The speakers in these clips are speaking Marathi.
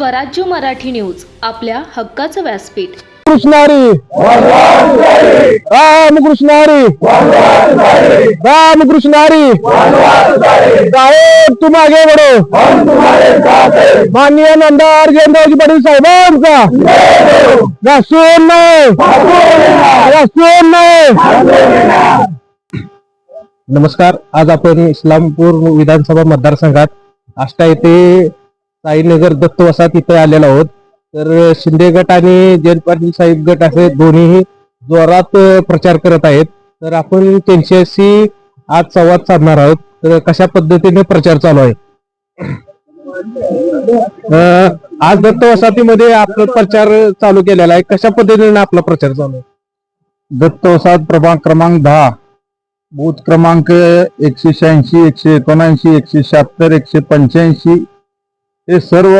स्वराज्य मराठी न्यूज आपल्या हक्काचं व्यासपीठ. कृष्णारी. राम कृष्णारी. राम कृष्णारी. साहेब तुम आगे बढ़ो. माननीय नंदार जयंतरावजी पाटील साहेबांचा. घासून नाही घासून नाही नमस्कार आज आपण इस्लामपूर विधानसभा मतदारसंघात आष्टा येथे साईनगर दत्त वसाहत इथे आलेलो आहोत. तर शिंदे गट आणि जयंत पाटील साहेब गट असे दोन्ही जोरात प्रचार करत आहेत. तर आपण त्यांच्याशी आज संवाद साधणार आहोत. तर कशा पद्धतीने प्रचार चालू आहे? आज दत्त वसाहतीमध्ये आपला प्रचार चालू केलेला आहे. कशा पद्धतीने आपला प्रचार चालू आहे? दत्त वसाहत प्रभाग क्रमांक दहा. बूथ क्रमांक एकशे शहाऐंशी एकशे एकोणऐंशी एकशे शहात्तर एकशे पंच्याऐंशी हे सर्व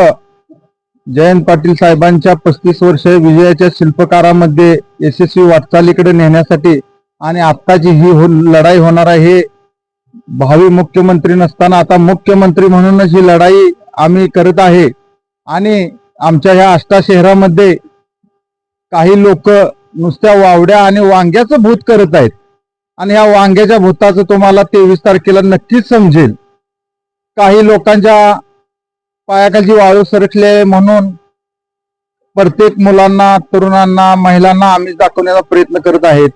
जयंत पाटील साहेबांच्या पस्तीस वर्ष विजयाच्या शिल्पकारामध्ये यशस्वी वाटचालीकडे नेण्यासाठी आणि आत्ताची ही हो लढाई होणार आहे हे भावी मुख्यमंत्री नसताना आता मुख्यमंत्री म्हणूनच ही लढाई आम्ही करत आहे. आणि आमच्या ह्या आष्टा शहरामध्ये काही लोक नुसत्या वावड्या आणि वांग्याचं भूत करत आहेत. आणि या वांग्याच्या भूताचं तुम्हाला तेवीस तारखेला नक्कीच समजेल. काही लोकांच्या पायाखालची वाळू सरकले म्हणून प्रत्येक मुलांना तरुणांना महिलांना आम्ही दाखवण्याचा प्रयत्न करत आहेत.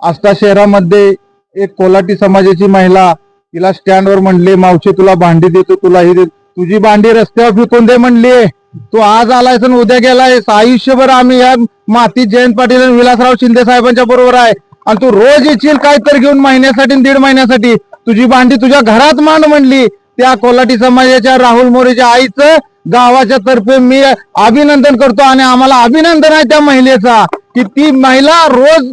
आस्था शहरामध्ये एक कोलाटी समाजाची महिला तिला स्टँडवर म्हणले मावशी तुला भांडी देतो तुला ही देतो तुझी भांडी रस्त्यावर फेकून दे म्हणली. तू आज आलायस आणि उद्या गेलायस. आयुष्यभर आम्ही या माती जयंत पाटील आणि विलासराव शिंदे साहेबांच्या बरोबर आहे. आणि तू रोज येशील काय तर घेऊन महिन्यासाठी दीड महिन्यासाठी. तुझी भांडी तुझ्या घरात मांड म्हणली. त्या कोल्हाटी समाजाच्या राहुल मोरेच्या आईचं गावाच्या तर्फे मी अभिनंदन करतो आणि आम्हाला अभिनंदन आहे त्या महिलेचा की ती महिला रोज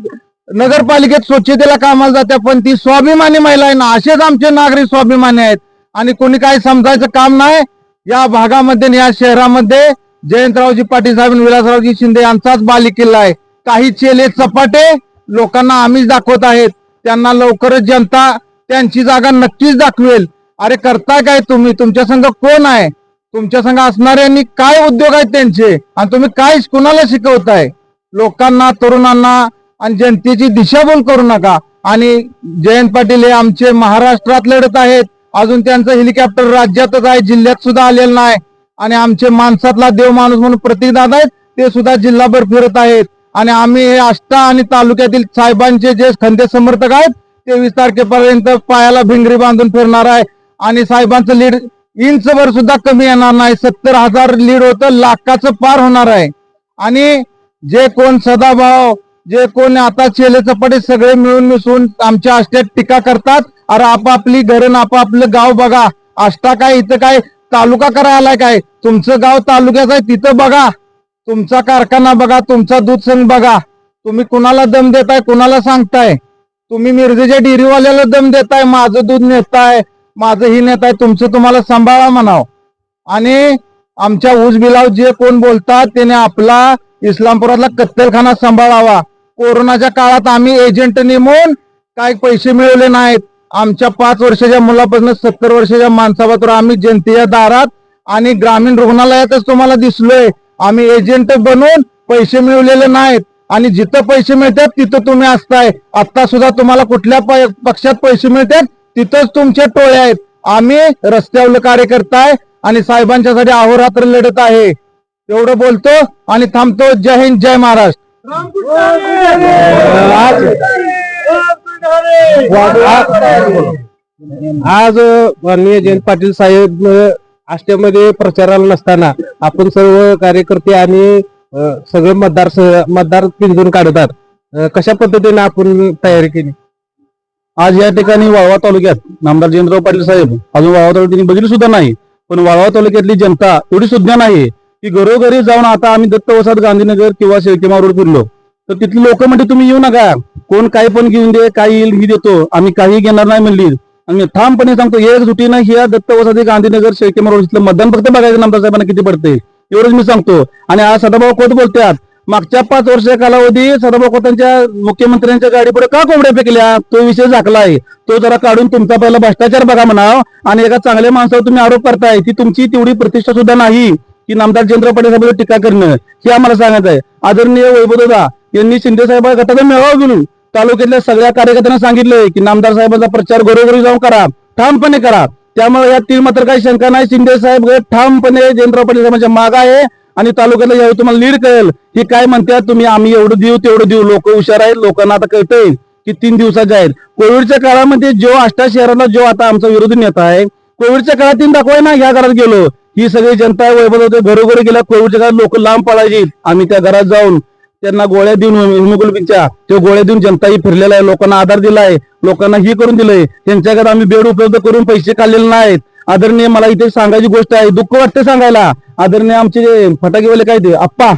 नगरपालिकेत स्वच्छतेला कामाला जाते पण ती स्वाभिमानी महिला आहे ना असेच आमचे नागरिक स्वाभिमानी आहेत. आणि कोणी काही समजायचं काम नाही या भागामध्ये या शहरामध्ये जयंतरावजी पाटील साहेब विलासरावजी शिंदे यांचाच बालिकिल्ला आहे. काही चेले चपाटे लोकांना आम्हीच दाखवत आहेत. त्यांना लवकरच जनता त्यांची जागा नक्कीच दाखवेल. अरे करताय काय तुम्ही? तुमच्या संघ कोण आहे? तुमच्या संघ असणाऱ्यांनी काय उद्योग आहेत त्यांचे? आणि तुम्ही काय कुणाला शिकवताय? लोकांना तरुणांना आणि जनतेची दिशाभूल करू नका. आणि जयंत पाटील हे आमचे महाराष्ट्रात लढत आहेत. अजून त्यांचं हेलिकॉप्टर राज्यातच आहे. जिल्ह्यात सुद्धा आलेलं नाही. आणि आमचे माणसातला देव माणूस म्हणून प्रतीक दादा आहेत ते सुद्धा जिल्हाभर फिरत आहेत. आणि आम्ही हे आष्टा आणि तालुक्यातील साहेबांचे जे खंदे समर्थक आहेत तेवीस तारखेपर्यंत पायाला भिंगरी बांधून फिरणार आहे. आणि साहेबांचं लीड इंच भर सुद्धा कमी येणार नाही. सत्तर हजार लीड होतं लाखाचं पार होणार आहे. आणि जे कोण सदाभाव जे कोण आता चेले चपाटे सगळे मिळून मिसळून आमच्या आष्ट्यात टीका करतात अरे आपापली घरण आपापलं गाव बघा. आष्टा काय इथं काय तालुका करायला काय? तुमचं गाव तालुक्याचं आहे तिथं बघा. तुमचा कारखाना बघा तुमचा दूध संघ बघा. तुम्ही कुणाला दम देताय कुणाला सांगताय? तुम्ही मिरजेच्या डेअरीवाल्याला दम देताय माझं दूध नेताय. माझं ही नेताय तुमचं तुम्हाला सांभाळा म्हणाव. आणि आमच्या ऊस बिलाव जे कोण बोलतात त्याने आपला इस्लामपुरातला कत्तलखाना सांभाळावा. कोरोनाच्या काळात आम्ही एजंट नेमून काय पैसे मिळवले नाहीत. आमच्या पाच वर्षाच्या मुलापासून सत्तर वर्षाच्या माणसापासून आम्ही जनतेच्या दारात आणि ग्रामीण रुग्णालयातच तुम्हाला दिसलोय. आम्ही एजंट बनून पैसे मिळवलेले नाहीत. आणि जिथं पैसे मिळतात तिथं तुम्ही असताय. आता सुद्धा तुम्हाला कुठल्या पक्षात पैसे मिळतात तिथंच तुमच्या टोळे आहेत. आम्ही रस्त्यावर कार्यकर्ता आहे आणि साहेबांच्यासाठी अहोरात्र लढत आहे. एवढं बोलतो आणि थांबतो. जय हिंद जय महाराष्ट्र. आज माननीय जयंत पाटील साहेब आष्ट्यामध्ये प्रचाराला नसताना आपण सर्व कार्यकर्ते आणि सगळे मतदार मतदार पिंजून काढतात. कशा पद्धतीने आपण तयारी केली? आज या ठिकाणी वाळवा तालुक्यात नामदार जयंतराव पाटील साहेब अजून वाळवा तालुक्यात बघितली सुद्धा नाही पण वाळवा तालुक्यातली जनता एवढी सुद्धा नाही की घरोघरी जाऊन आता आम्ही दत्तवसात गांधीनगर किंवा शेळकेमा रोड फिरलो. तर तिथली लोक म्हणजे तुम्ही येऊ नका कोण काही पण घेऊन दे काही येईल मी देतो आम्ही काही घेणार नाही म्हणली. आणि ठामपणे सांगतो एक जुटीनं ह्या दत्त गांधीनगर शेळकेमा रोड इथलं मतदान फक्त बघायचं नामदार साहेबांना किती पडते एवढंच मी सांगतो. आणि आज सदाभाऊ खोत बोलतात मागच्या पाच वर्षाच्या कालावधी सदाभाऊ खोतांच्या मुख्यमंत्र्यांच्या गाडी पुढे का कोंबड्या फेकल्या? तो विषय झाकला आहे तो जरा काढून तुमचा पहिला भ्रष्टाचार बघा म्हणाव. आणि एका चांगल्या माणसावर तुम्ही आरोप करताय. ती तुमची तेवढी प्रतिष्ठा सुद्धा नाही. की नामदार जयंत पाटील साहेबांवर टीका करणं. हे आम्हाला सांगायचं आहे. आदरणीय वैभवदा यांनी शिंदे साहेब गटाचा मेळावा घेऊन तालुक्यातल्या सगळ्या कार्यकर्त्यांना सांगितलंय की नामदार साहेबांचा प्रचार घरोघरी जाऊन करा. ठामपणे करा. त्यामुळे या तीन मात्र काही शंका नाही. शिंदे साहेब गट ठामपणे जयंतराव पाटील साहेबांच्या माग आहे. आणि तालुक्याला यावेळी तुम्हाला लीड कळेल ही काय म्हणतात तुम्ही आम्ही एवढं देऊ तेवढं देऊ. लोक हुशार आहेत लोकांना आता कळतंय की तीन दिवसाचे आहेत. कोविडच्या काळामध्ये जो आष्टा शहराला जो आता आमचा विरोधी नेता आहे कोविडच्या काळात तीन दाखवाय ना ह्या घरात गेलो. ही सगळी जनता वैभव होते घरोघरी गेल्या कोविडच्या काळात लोक लांब पडायची आम्ही त्या घरात जाऊन त्यांना गोळ्या देऊन हिमोग्लोबिनच्या त्या गोळ्या देऊन जनताही फिरलेला आहे लोकांना आधार दिलाय लोकांना ही करून दिलंय. त्यांच्याकडे आम्ही बेड उपलब्ध करून पैसे काढलेले नाहीत. आदरणीय मला इथे सांगायची गोष्ट आहे. दुःख वाटते सांगायला. आदरणीय आमचे जे फटाकेवाले काय ते आप्पा.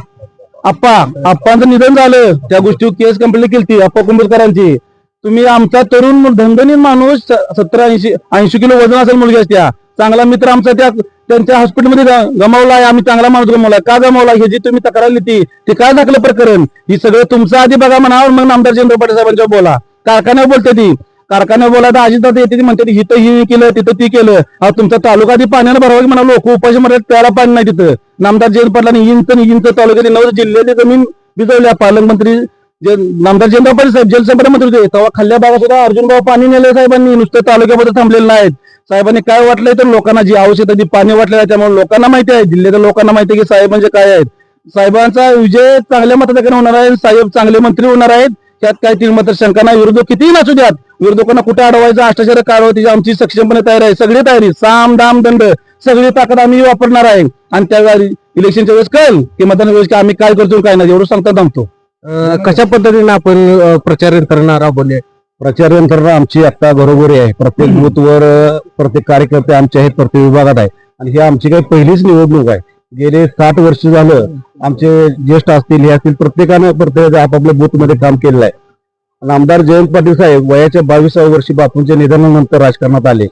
आप्पा आप्पांचं निधन झालं. त्या गोष्टी केस कंप्लेंट केली आप्पा कुंभलकरांची तुम्ही आमचा तरुण धनधनीन माणूस सत्तर ऐंशी ऐंशी किलो वजन असेल मुलगी असत्या चांगला मित्र आमचा त्या त्यांच्या हॉस्पिटलमध्ये ग- गमावलाय आम्ही चांगला माणूस गमावलाय का गमावला? हे जी तुम्ही तक्रार लिहिली ते काय दाखलं प्रकरण? ही सगळं तुमचं आधी बघा म्हणावं मग आमदार चंद्र पाटील साहेबांच्यावर बोला. कारखान्यावर बोलते ती. कारखान्या बोला तर येते म्हणते ती इथं ही केलं तिथं ती केलं. तुमचा तालुका आधी पाण्यानं भरावा की म्हणा लोक उपाशी मध्ये त्याला पाणी नाही तिथं. नामदार जयंत पाटलांनी इंच इंच तालुक्यात नऊ जिल्ह्याची जमीन भिजवल्या पालकमंत्री जे नामदार जयंत पाटील साहेब जलसंपदा मंत्री होते. तेव्हा खाल्ल्या भागात सुद्धा अर्जुनभाऊ पाणी नेलं साहेबांनी नुसतं तालुक्यामध्ये थांबलेले नाहीत. साहेबांनी काय वाटलंय तर लोकांना जी आवश्यकता ती पाणी वाटलेलं आहे त्यामुळे लोकांना माहिती आहे. जिल्ह्याच्या लोकांना माहिती आहे की साहेब म्हणजे काय आहेत. साहेबांचा विजय चांगल्या मताधिकारी होणार आहे साहेब चांगले मंत्री होणार आहेत. त्यात काही तीन मात्र शंका नाही विरोधक कितीही नसू द्यात विरोधकांना कुठे अडवायचं? अष्टाचार काढावं त्याची आमची सक्षमपणे तयार आहे. सगळी तयारी साम दाम दंड सगळी ताकद आम्ही वापरणार आहे. आणि त्या इलेक्शनच्या वेळेस कळेल की मतदान वेळेस की आम्ही काय करतो काय नाही एवढं सांगता थांबतो. कशा पद्धतीने आपण प्रचार यंत्रणा राबवली प्रचार यंत्रणा आमची आता घरोघरी आहे. प्रत्येक बूथवर प्रत्येक कार्यकर्ते आमचे आहेत प्रत्येक विभागात आहे. आणि ही आमची काही पहिलीच निवडणूक आहे. गेले साठ वर्ष झालं. आमचे ज्येष्ठ असतील हे असतील प्रत्येकानं प्रत्येक आपापल्या बूथमध्ये काम केलेलं आहे. आणि आमदार जयंत पाटील साहेब वयाच्या बावीसाव्या वर्षी बापूंच्या निधनानंतर राजकारणात आले.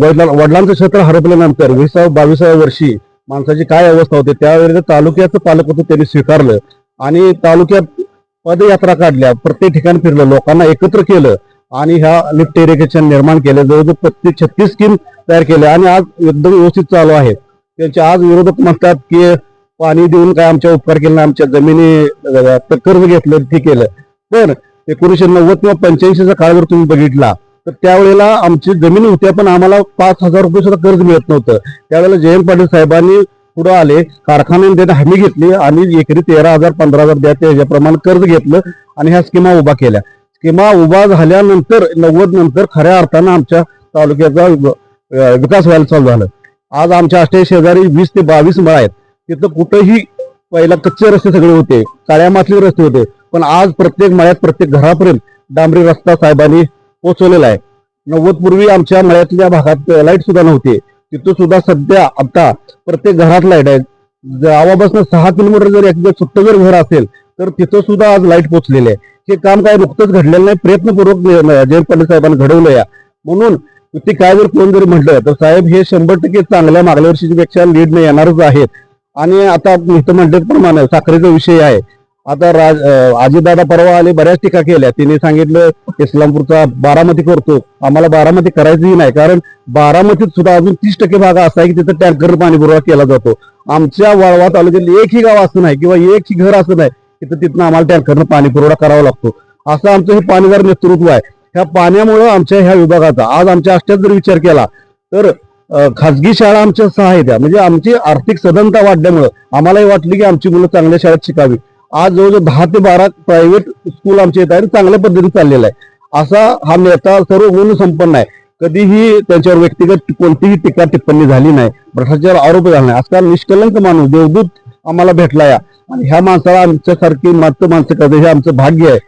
वडिलां- वडिलांचं क्षेत्र हरपल्यानंतर विसाव्या बावीसाव्या वर्षी माणसाची काय अवस्था होती त्यावेळेला तालुक्याचं पालकत्व त्यांनी स्वीकारलं. आणि तालुक्यात पदयात्रा काढल्या प्रत्येक ठिकाणी फिरलं लोकांना एकत्र केलं आणि ह्या लिफ्ट इरिगेशन निर्माण केलं जवळजवळ प्रत्येक छत्तीस स्कीम तयार केल्या आणि आज एकदम व्यवस्थित चालू आहे त्यांचे आज विरोधक म्हणतात की पाणी देऊन काय आमच्या उपकार केला आमच्या जमिनी कर्ज घेतलं ते केलं. पण एकोणीशे नव्वद किंवा पंच्याऐंशीचा काळ जर तुम्ही बघितला तर त्यावेळेला आमची जमीन होत्या पण आम्हाला पाच हजार रुपये सुद्धा कर्ज मिळत नव्हतं. त्यावेळेला जयंत पाटील साहेबांनी पुढे आले कारखान्याने त्यांनी हमी घेतली आणि एकरी तेरा हजार पंधरा हजार द्या त्याच्याप्रमाणे कर्ज घेतलं आणि ह्या स्कीमा उभा केल्या. स्कीमा उभा झाल्यानंतर नव्वद नंतर खऱ्या अर्थानं आमच्या तालुक्याचा विकास व्हायला चालू झालं. आज आमच्या अष्टे शेजारी वीस ते बावीस मळ आहेत. तिथं कुठंही पहिला कच्चे रस्ते सगळे होते काळ्या मातीचे रस्ते होते. पण आज प्रत्येक मळ्यात प्रत्येक घरापर्यंत डांबरी रस्ता साहेबांनी पोहोचवलेला आहे. नव्वद पूर्वी आमच्या मळ्यातल्या भागात लाइट सुद्धा नव्हती तिथं सुद्धा सध्या आता प्रत्येक घरात लाइट आहे गावापासून सहा किलोमीटर जर एखादं सुट्ट जर घर असेल तर तिथं सुद्धा आज लाइट पोहोचलेली आहे. हे काम काय नुकतंच घडलेलं नाही प्रयत्नपूर्वक जयंत पाटील साहेबांनी घडवलं या. म्हणून ते काय जर कोण जरी म्हटलं तर साहेब हे शंभर टक्के चांगल्या मागल्या वर्षीपेक्षा लीड लीडने येणारच आहेत. आणि आता इथं म्हटल्याप्रमाणे साखरेचा विषय आहे. आता राज आजीदादा परवा आले बऱ्याच टीका केल्या. तिने सांगितलं इस्लामपूरचा बारामती करतो. आम्हाला बारामती करायचंही नाही. कारण बारामतीत सुद्धा अजून तीस टक्के भाग असा आहे की तिथं टँकर पाणी पुरवठा केला जातो. आमच्या वाळवा तालुक्यात एकही गाव असं नाही किंवा एकही घर असं नाही तिथं तिथनं आम्हाला टँकरनं पाणी पुरवठा करावा लागतो. असं आमचं हे पाणीदार नेतृत्व आहे. ह्या पाण्यामुळं आमच्या ह्या विभागाचा आज आमच्या आष्ट्यात जर विचार केला तर खाजगी शाळा आमच्या सहा आहेत. म्हणजे आमची आर्थिक सदनता वाढल्यामुळं आम्हालाही वाटली की आमची मुलं चांगल्या शाळेत शिकावी. आज जवळजवळ दहा ते बारा प्रायव्हेट स्कूल आमच्या येत आहे आणि चांगल्या पद्धतीने चाललेला आहे. असा हा नेता सर्व गुण संपन्न आहे. कधीही त्यांच्यावर व्यक्तिगत कोणतीही टीका टिप्पणी झाली नाही. भ्रष्टाचार आरोप झाला नाही. आजकाल निष्कलंक माणूस देवदूत आम्हाला भेटला या आणि ह्या माणसाला आमच्यासारखी मात्र माणसं करते. हे आमचं भाग्य आहे.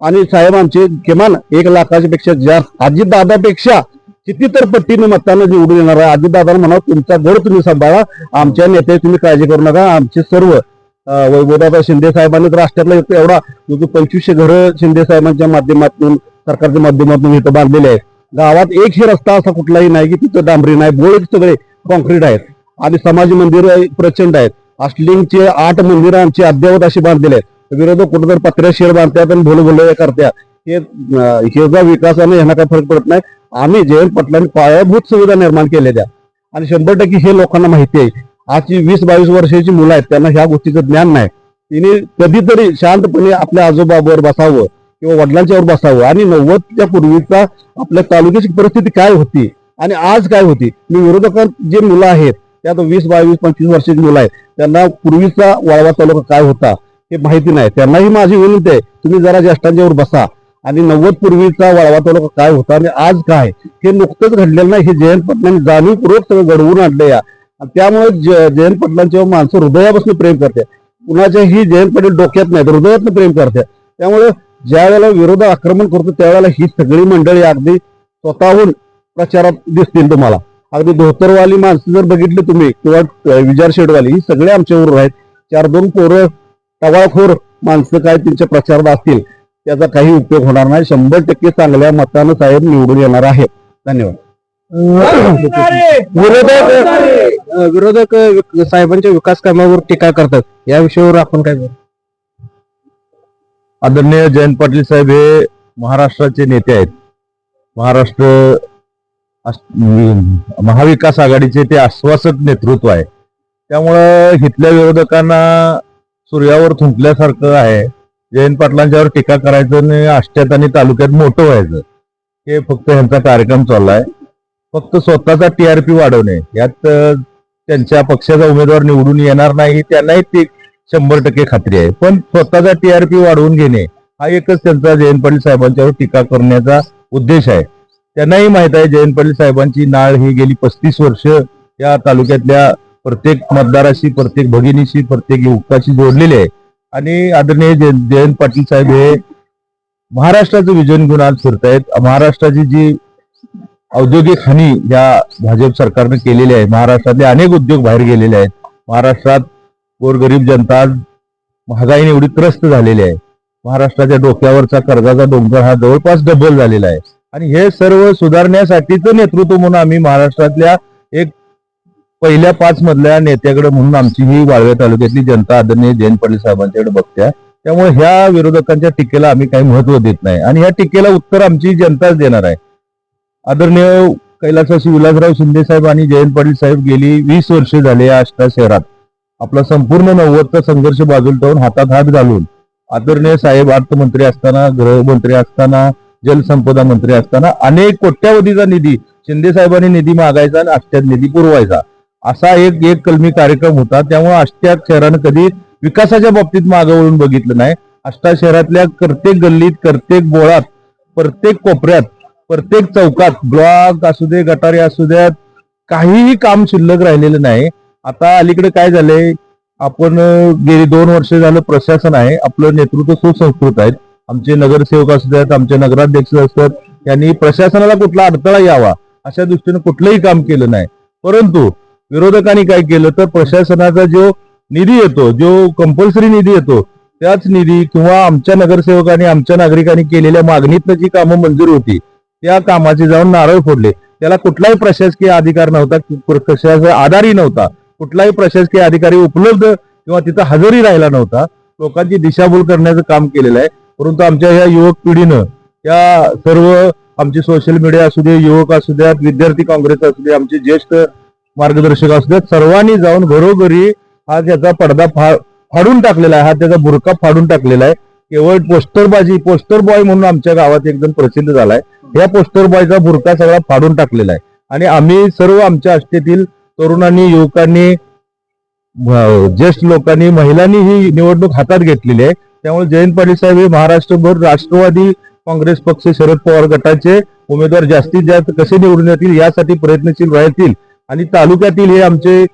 आणि साहेब आमचे किमान एक लाखाच्या पेक्षा जास्त अजित दादापेक्षा किती तर पट्टीने मतानं निवडून येणार आहे. अजितदादा म्हणा तुमचा गड तुम्ही सांभाळा. आमच्या नेत्याची तुम्ही काळजी करू नका. आमचे सर्व वैभवदादा शिंदे साहेबांनी राष्ट्रातला एक एवढा जो पंचवीसशे घरं शिंदे साहेबांच्या माध्यमातून सरकारच्या माध्यमातून इथं बांधलेले आहेत. गावात एकही रस्ता असा कुठलाही नाही की तिथं डांबरी नाही बोळ सगळे कॉन्क्रीट आहेत आणि समाज मंदिर प्रचंड आहेत. अष्टलिंगचे आठ मंदिरं आमची अद्ययावत अशी बांधलेली आहेत. विरोधक कुठं तर पत्र्या शेर बांधतात आणि भोल भोल करतात. हे अं, हे जो विकासाने ह्यांना काही फरक पडत नाही आम्ही जयंत पाटलांनी पायाभूत सुविधा निर्माण केलेल्या. आणि शंभर टक्के हे लोकांना माहिती आहे. आजची वीस बावीस वर्षाची मुलं आहेत त्यांना ह्या गोष्टीचं ज्ञान नाही. तिने कधीतरी शांतपणे आपल्या आजोबावर बसावं किंवा वडिलांच्यावर बसावं. आणि नव्वदच्या पूर्वीचा आपल्या तालुक्याची परिस्थिती काय होती आणि आज काय होती? मी विरोधकांत जे मुलं आहेत त्यात वीस बावीस पंचवीस वर्षाची मुलं आहेत. त्यांना पूर्वीचा वाळवा तालुका काय होता हे माहिती नाही. त्यांनाही माझी विनंती आहे तुम्ही जरा ज्येष्ठांच्यावर बसा. आणि नव्वद पूर्वीचा वाळवा तालुका काय होता आणि आज काय? हे नुकतंच घडलेलं नाही. हे जयंत पटनाने जाणीवपूर्वक सगळं घडवून आणलं या. त्यामुळे ज- जयंत पटलांच्या माणसं हृदयापासून प्रेम करते कुणाच्याही जयंत पाटील डोक्यात नाही तर हृदयातनं प्रेम करते. त्यामुळे ज्या वेळेला विरोध आक्रमण करतो त्यावेळेला ही सगळी मंडळी अगदी स्वतःहून प्रचारात दिसतील तुम्हाला. अगदी धोतरवाली माणसं जर बघितली तुम्ही किंवा विचार शेडवाली ही सगळे आमच्यावर आहेत. चार दोन पोरं टवाळखोर माणसं काय त्यांच्या प्रचारात असतील त्याचा काही उपयोग होणार नाही. शंभर टक्के चांगल्या मतानं साहेब निवडून येणार आहे. धन्यवाद. विरोधक विरोधक साहेबांच्या विकास कामावर टीका करतात. या विषयावर आपण काय बोलू? आदरणीय जयंत पाटील साहेब हे महाराष्ट्राचे नेते आहेत. महाराष्ट्र महाविकास आघाडीचे ते आश्वासक नेतृत्व आहे. त्यामुळं इथल्या विरोधकांना सूर्यावर थुंकल्यासारखं आहे. जयंत पाटलांच्यावर टीका करायचं आणि आष्ट्यात आणि तालुक्यात मोठं व्हायचं. हे फक्त ह्यांचा कार्यक्रम चाललाय. फक्त स्वतःचा टीआरपी वाढवणे. यात त्यांच्या पक्षाचा उमेदवार निवडून येणार नाही त्यांनाही ती शंभर टक्के खात्री आहे. पण स्वतःचा टीआरपी वाढवून घेणे हा एकच त्यांचा जयंत पाटील साहेबांच्यावर टीका करण्याचा उद्देश आहे. त्यांनाही माहीत आहे जयंत पाटील साहेबांची नाळ ही गेली पस्तीस वर्ष या तालुक्यातल्या प्रत्येक मतदाराशी प्रत्येक भगिनीशी प्रत्येक युवकाशी जोडलेली आहे. आणि आदरणीय जयंत पाटील साहेब हे महाराष्ट्राचं विजन घेऊन आज फिरतायत. महाराष्ट्राची जी औद्योगिक हानी या भाजप सरकारने केलेली आहे. महाराष्ट्रातले अनेक उद्योग बाहेर गेलेले आहेत. महाराष्ट्रात गोरगरीब जनता महागाईने एवढी त्रस्त झालेली आहे. महाराष्ट्राच्या डोक्यावरचा कर्जाचा डोंगर हा जवळपास डबल झालेला आहे. आणि हे सर्व सुधारण्यासाठीच नेतृत्व म्हणून आम्ही महाराष्ट्रातल्या एक पहिल्या पाच मधल्या नेत्याकडे म्हणून आमची ही वाळव्या तालुक्यातली जनता आदरणीय जयंत पाटील साहेबांच्याकडे बघत्या. त्यामुळे ह्या विरोधकांच्या टीकेला आम्ही काही महत्त्व देत नाही. आणि ह्या टीकेला उत्तर आमची जनताच देणार आहे. आदरणीय कैलासवासी विलासराव शिंदे साहेब आणि जयंत पाटील साहेब गेली वीस वर्षे झाले आष्टा शहरात. आपला संपूर्ण नव्वदचा संघर्ष बाजूला ठेवून हातात हात घालून आदरणीय साहेब अर्थमंत्री असताना गृहमंत्री असताना जलसंपदा मंत्री असताना अनेक कोट्यावधीचा निधी शिंदे साहेबांनी निधी मागायचा आणि आष्ट्यात निधी पुरवायचा. असा एक एक कलमी कार्यक्रम होता. त्यामुळे आष्ट्या शहरानं कधी विकासाच्या बाबतीत मागं वळून बघितलं नाही. आष्टा शहरातल्या प्रत्येक गल्लीत प्रत्येक बोळात प्रत्येक कोपऱ्यात प्रत्येक चौकात ब्लॉक असू दे गटारे असू द्यात काहीही काम शिल्लक राहिलेलं नाही. आता अलीकडे काय झालंय? आपण गेली दोन वर्ष झालं प्रशासन आहे. आपलं नेतृत्व सुसंस्कृत आहेत. आमचे नगरसेवक असू द्यात आमचे नगराध्यक्ष असतात. यांनी प्रशासनाला कुठला अडथळा यावा अशा दृष्टीने कुठलंही काम केलं नाही. परंतु विरोधकांनी काय केलं तर प्रशासनाचा जो निधी येतो जो कंपल्सरी निधी येतो त्याच निधी किंवा आमच्या नगरसेवकांनी आमच्या नागरिकांनी केलेल्या मागणीतनं जी कामं मंजूर होती या कामाचे जाऊन नारळ फोडले. त्याला कुठलाही प्रशासकीय अधिकार नव्हता कशाचा आधारही नव्हता. कुठलाही प्रशासकीय अधिकारी उपलब्ध किंवा तिथं हजरही राहिला नव्हता. लोकांची दिशाभूल करण्याचं काम केलेलं आहे. परंतु आमच्या या युवक पिढीनं या सर्व आमचे सोशल मीडिया असू दे युवक असू द्यात विद्यार्थी काँग्रेस असू दे आमचे ज्येष्ठ मार्गदर्शक असू देत सर्वांनी जाऊन घरोघरी हा त्याचा पडदा फा फाडून टाकलेला आहे. हा त्याचा बुरका फाडून टाकलेला आहे. केवळ पोस्टरबाजी पोस्टर बॉय म्हणून आमच्या गावात एकदम प्रसिद्ध झालाय. या पोस्टर बॉयचा बुरका सगळा फाडून टाकलेला आहे. आणि आम्ही सर्व आमच्या आष्टेतील तरुणांनी युवकांनी ज्येष्ठ लोकांनी महिलांनी ही निवडणूक हातात घेतलेली आहे. त्यामुळे जयंत पाटील साहेब हे महाराष्ट्रभर राष्ट्रवादी काँग्रेस पक्ष शरद पवार गटाचे उमेदवार जास्तीत जास्त कसे निवडून येतील यासाठी प्रयत्नशील राहतील. आणि तालुक्यातील हे आमचे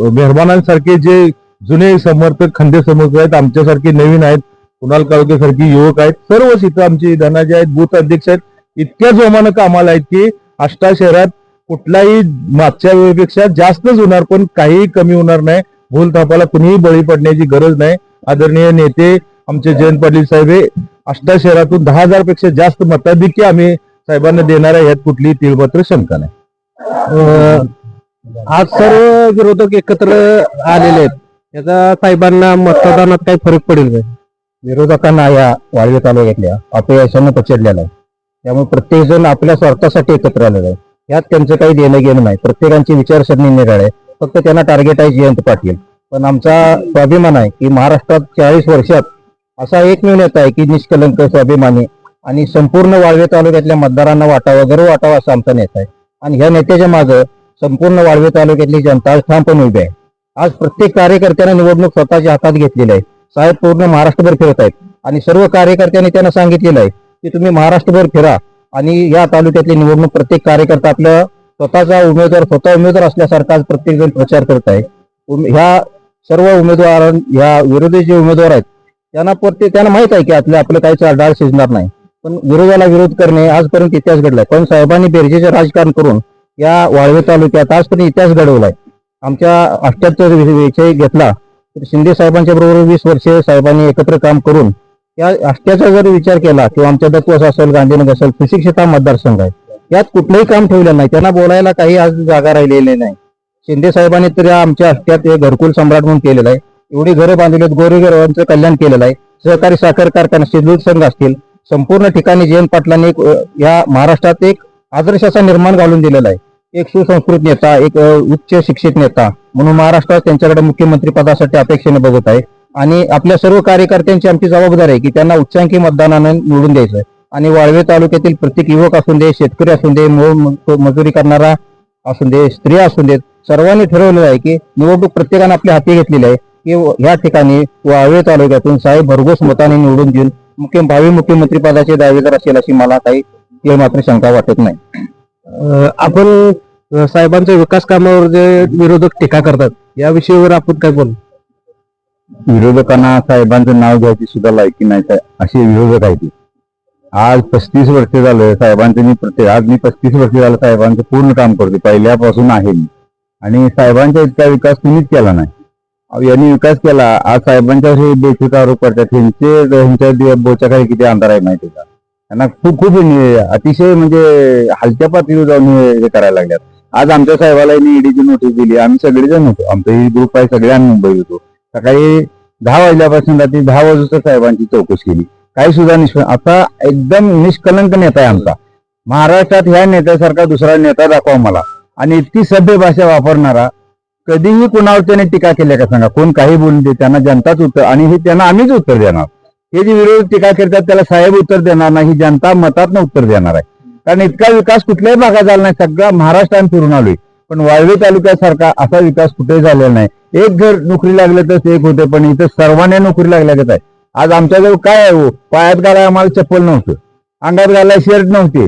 मेहरबानांसारखे जे जुने समर्थक खंदे समर्थक आहेत आमच्यासारखे नवीन आहेत कुणाल काळकेसारखी युवक आहेत. सर्वच इथं आमचे धनाजे आहेत बूथ अध्यक्ष आहेत. इतक्या जोमानं कामाला आहेत की आष्टा शहरात कुठलाही मागच्या वेळेपेक्षा जास्तच होणार पण काहीही कमी होणार नाही. भूल थापाला कुणीही बळी पडण्याची गरज नाही. आदरणीय नेते आमचे जयंत पाटील साहेब हे आष्टा शहरातून दहा हजारपेक्षा जास्त मताधिक्य आम्ही साहेबांना देणार आहे यात कुठलीही तीळपत्र शंका नाही. आज सर्व विरोधक एकत्र आलेले आहेत. याचा साहेबांना मतदानात काही फरक पडेल नाही विरोधकांना या वाळवे तालुक्यातल्या अपयशानं पचडलेला आहे. त्यामुळे प्रत्येक जण आपल्या स्वार्थासाठी एकत्र आलेला आहे. यात त्यांचं काही देणं घेणं नाही. प्रत्येकांची विचारसरणी निराळ. आहे फक्त त्यांना टार्गेट आहे जयंत पाटील. पण आमचा स्वाभिमान आहे की महाराष्ट्रात चाळीस वर्षात असा एकमेव नेता आहे की निष्कलंक स्वाभिमानी आणि संपूर्ण वाळवे तालुक्यातल्या मतदारांना वाटावा गर्व वाटावा असा आमचा नेता आहे. आणि ह्या नेत्याच्या मागं संपूर्ण वाळवे तालुक्यातली जनता आज ठामपणे उभी आहे. आज प्रत्येक कार्यकर्त्यानं निवडणूक स्वतःच्या हातात घेतलेली आहे. साहेब पूर्ण महाराष्ट्रभर फिरत आहेत. आणि सर्व कार्यकर्त्यांनी त्यांना सांगितलेलं आहे की तुम्ही महाराष्ट्रभर फिरा आणि या तालुक्यातली निवडणूक प्रत्येक कार्यकर्ता आपलं स्वतःचा उमेदवार स्वतः उमेदवार असल्यासारखा आज प्रत्येक जण प्रचार करत आहे. ह्या सर्व उमेदवार ह्या विरोधी जे उमेदवार आहेत त्यांना प्रत्येक त्यांना माहीत आहे की आपलं आपलं काही चालडाळ शिजणार नाही. पण विरोधाला विरोध करणे आजपर्यंत इतिहास घडलाय. पण साहेबांनी बेरजेचे राजकारण करून या वाळवे तालुक्यात आजपर्यंत इतिहास घडवलाय. आमच्या अष्ट्याहत्तर विषय घेतला. तर शिंदे साहेबांच्या बरोबर वीस वर्षे साहेबांनी एकत्र काम करून या अष्ट्याचा जर विचार केला किंवा आमच्या दत्वस असेल गांधीनगर असेल कृषी क्षेत्र मतदारसंघ आहे. यात कुठलंही काम ठेवलं नाही. त्यांना बोलायला काही आज जागा राहिलेली नाही. शिंदे साहेबांनी तर या आमच्या अष्ट्यात हे घरकुल सम्राट म्हणून केलेलं आहे. एवढी घरं बांधलेली आहेत. गोरेगरवांचं कल्याण केलेलं आहे. सहकारी साखर कारखाना दूध संघ असतील. संपूर्ण ठिकाणी जयंत पाटलांनी एक, या महाराष्ट्रात एक आदर्श असा निर्माण घालून दिलेला आहे. एक सुसंस्कृत नेता एक उच्च शिक्षित नेता. म्हणून महाराष्ट्रात त्यांच्याकडे मुख्यमंत्री पदासाठी अपेक्षेने बघत आहे. आणि आपल्या सर्व कार्यकर्त्यांची आमची जबाबदारी आहे की त्यांना उच्चांकी मतदानाने निवडून द्यायचं आहे आणि वाळवे तालुक्यातील प्रत्येक युवक असून दे शेतकरी असून दे मूळ मजुरी करणारा असून दे स्त्रिया असून देत सर्वांनी ठरवलेलं आहे की निवडणूक प्रत्येकाने आपल्या हाती घेतलेली आहे की ह्या या ठिकाणी वाळवे तालुक्यातून साहेब भरघोस मताने निवडून देऊन मुख्य भावी मुख्यमंत्री पदाचे दावेदार असेल अशी मला काही मात्र शंका वाटत नाही. आपण साहेबांच्या विकास कामावर जे विरोधक टीका करतात या विषयावर आपण काय बोलू? विरोधकांना साहेबांचं नाव घ्यायची सुद्धा लायकी नाही काय असे विरोधक आहेत आज पस्तीस वर्ष झालं साहेबांचं मी प्रत्येक आज मी पस्तीस वर्ष झालं साहेबांचं पूर्ण काम करतो. पहिल्यापासून आहे मी. आणि साहेबांचा इतका विकास कुणीच केला नाही. यांनी विकास केला. आज साहेबांच्या हे आरोप करतात. ह्यांचे ह्यांच्या दि- किती अंधार आहे माहिती का? त्यांना खूप खूप अतिशय म्हणजे हलक्या पातळीवर जाऊन हे करायला लागल्यात. आज आमच्या साहेबाला ईडीची नोटीस दिली. आम्ही सगळेजण होतो. आमचा ही ग्रुप आहे सगळे आम्ही होतो. सकाळी दहा वाजल्यापासून रात्री दहा वाजूचा साहेबांची चौकशी केली. काही सुद्धा निष्प आता एकदम निष्कलंक नेता आहे आमचा. महाराष्ट्रात ह्या नेत्यासारखा दुसरा नेता दाखवा मला. आणि इतकी सभ्य भाषा वापरणारा कधीही कुणावर त्याने टीका केल्या का सांगा? कोण काही बोलून दे त्यांना जनताच उत्तर आणि हे त्यांना आम्हीच उत्तर देणार. हे जे विरोधी टीका करतात त्याला साहेब उत्तर देणार नाही ही जनता मतातनं उत्तर देणार आहे. कारण इतका विकास कुठल्याही भागात झाला नाही सगळा महाराष्ट्रात फिरून आलोय. पण वाळवे तालुक्यासारखा असा विकास कुठेही झालेला नाही. एक घर नोकरी लागले तर एक होते पण इथं सर्वांना नोकरी लागल्यागत आहे. आज आमच्याजवळ काय आहे हो? पायात घालाय आम्हाला चप्पल नव्हतं. अंगात घालाय शर्ट नव्हते.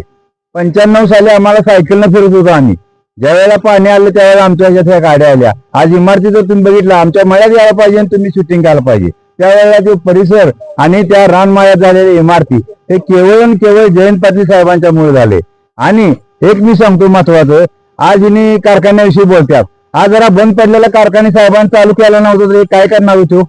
पंच्याण्णव साली आम्हाला सायकलनं फिरत होतो आम्ही. ज्या वेळेला पाणी आलं त्यावेळेला आमच्या ह्याच्यात ह्या गाड्या आल्या. आज इमारती जर तुम्ही बघितलं आमच्या मळ्यात यायला पाहिजे आणि तुम्ही शूटिंग करायला पाहिजे. त्यावेळेला जो परिसर आणि त्या रानमाया झालेल्या इमारती हे केवळ आणि केवळ जयंत पाटील साहेबांच्या मुळे झाले. आणि एक मी सांगतो महत्वाचं आज हिने कारखान्याविषयी बोलतात. आज जरा बंद पडलेला कारखाने साहेबांनी चालू केला नव्हतं तर काय करणार होतो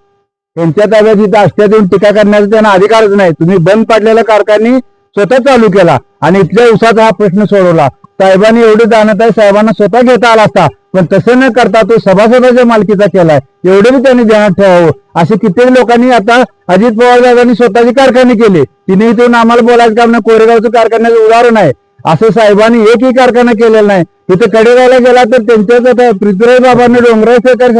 त्यांच्या ताब्यात इथं असत्यात देऊन टीका करण्याचा त्यांना अधिकारच नाही. तुम्ही बंद पडलेला कारखाने स्वतः चालू केला आणि इथल्या उसाचा हा प्रश्न सोडवला. साहेबांनी एवढे जाणत आहे साहेबांना स्वतः घेता आला असता. पण तसं न करता तो सभासदाच्या मालकीचा केलाय. एवढे बी त्यांनी ध्यानात ठेवावं. असे कित्येक लोकांनी आता अजित पवार दादांनी स्वतःचे कारखाने केले. तिने इथून आम्हाला बोलायचं काम नाही कोरेगावचं कारखान्याचं उदाहरण आहे. असं साहेबांनी एकही कारखाना केलेला नाही. तिथं कडेगावला गेला तर त्यांच्याच आता पृथ्वीराज बाबांनी डोंगराळ सहकारी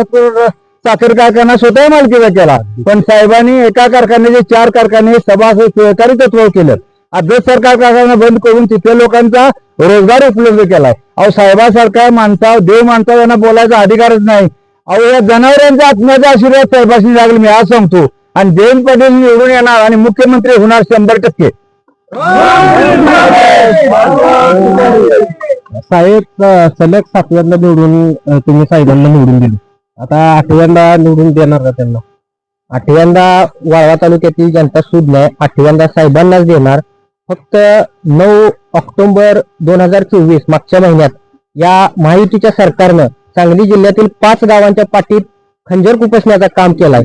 साखर कारखाना स्वतः मालकीचा केला. पण साहेबांनी एका कारखान्याचे चार कारखाने सभासद सहकारी तत्व केलं. आज सरकार कारखाना बंद करून तिथे लोकांचा रोजगार उपलब्ध केलाय. अहो साहेबासारखा माणसा देव माणसा यांना बोलायचा अधिकारच नाही. अहो या जनावरांच्या आत्म्याचा आशीर्वाद साहेबाशी लागले मी आज सांगतो. आणि जयंत पाटील निवडून येणार आणि मुख्यमंत्री होणार शंभर टक्के. साहेब सलग सातव्यांदा निवडून तुम्ही साहेबांना निवडून दिले. आता आठव्यांदा निवडून देणार का त्यांना? आठव्यांदा वाळवा तालुक्यातील जनता सुज्ञ नाही आठव्यांदा साहेबांनाच देणार. फक्त नऊ ऑक्टोबर दोन हजार चोवीस मागच्या महिन्यात. या महायुतीच्या सरकारनं सांगली जिल्ह्यातील पाच गावांच्या पाठीत खंजर खुपसण्याचं काम केलाय.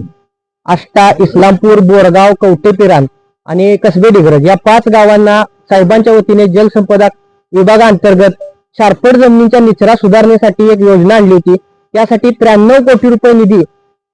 आष्टा इस्लामपूर बोरगाव कवटेपिरान आणि कसबे डिग्रज या पाच गावांना साहेबांच्या वतीने जलसंपदा विभागाअंतर्गत शार्पड जमिनीच्या निचरा सुधारण्यासाठी एक योजना आणली होती. त्यासाठी त्र्याण्णव कोटी रुपये निधी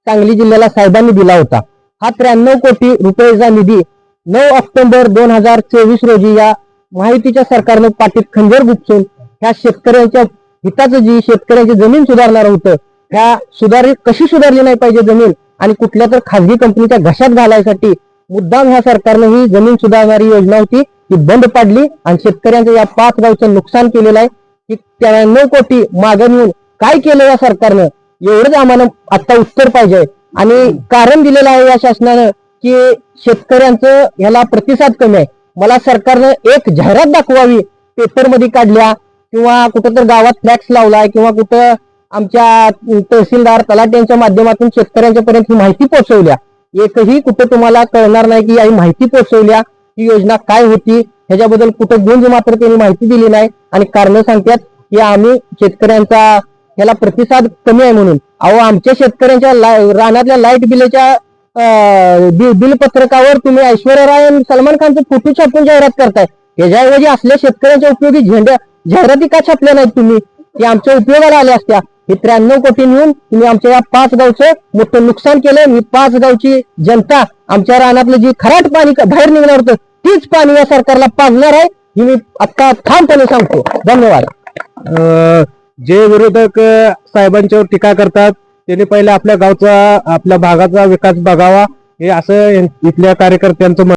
सांगली जिल्ह्याला साहेबांनी दिला होता. हा त्र्याण्णव कोटी रुपयेचा निधी नऊ ऑक्टोबर दोन हजार चोवीस रोजी या माहितीच्या सरकारनं पाठीत खंजर गुपसून ह्या शेतकऱ्यांच्या हिताचं जी शेतकऱ्यांची जमीन सुधारणार होतं ह्या सुधारित कशी सुधारली नाही पाहिजे जमीन आणि कुठल्या तर खासगी कंपनीच्या घशात घालायसाठी मुद्दाम ह्या सरकारनं ही जमीन सुधारणारी योजना होती ती बंद पाडली आणि शेतकऱ्यांचं या पाच गावचं नुकसान केलेलं आहे की त्र्याण्णव कोटी मागं येऊन काय केलं या सरकारनं? एवढंच आम्हाला आता उत्तर पाहिजे आणि कारण दिलेलं आहे या शासनानं की शेतकऱ्यांचं ह्याला प्रतिसाद कमी आहे. मला सरकारनं एक जाहिरात दाखवावी पेपरमध्ये काढल्या किंवा कुठं तर गावात फ्लॅक्स लावलाय किंवा कुठं आमच्या तहसीलदार तलाट्यांच्या माध्यमातून शेतकऱ्यांच्या पर्यंत ही माहिती पोहोचवल्या. एकही कुठं तुम्हाला कळणार नाही की ही माहिती पोहोचवल्या ही योजना काय होती ह्याच्याबद्दल कुठं गुंज मात्र त्यांनी माहिती दिली नाही. आणि कारण सांगतात की आम्ही शेतकऱ्यांचा ह्याला प्रतिसाद कमी आहे म्हणून. अहो आमच्या शेतकऱ्यांच्या रानातल्या लाइट बिलाच्या अं, बिल पत्रकावर तुम्ही ऐश्वर्या राय आणि सलमान खानचे फोटो छापून जाहिरात करताय. त्याच्याऐवजी असल्या शेतकऱ्यांच्या उपयोगी झेंड्या जाहिराती का छापल्या नाहीत तुम्ही? की आमच्या उपयोगाला आल्या असत्या. हे त्र्याण्णव कोटी नेऊन तुम्ही आमच्या या पाच गावचं मोठं नुकसान केलं ही पाच गावची जनता आमच्या रानातलं जी खराट पाणी बाहेर निघणार होतं तीच पाणी या सरकारला पाजणार आहे हे मी आता ठामपणे सांगतो. धन्यवाद. अं, जे विरोधक साहेबांच्यावर टीका करतात. त्यांनी पहिले आपल्या गावचा आपल्या भागाचा विकास बघावा. हे असं इथल्या कार्यकर्त्यांचं